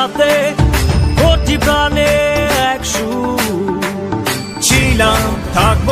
সাথে কোটি প্রাণে এক ছিলাম থাকব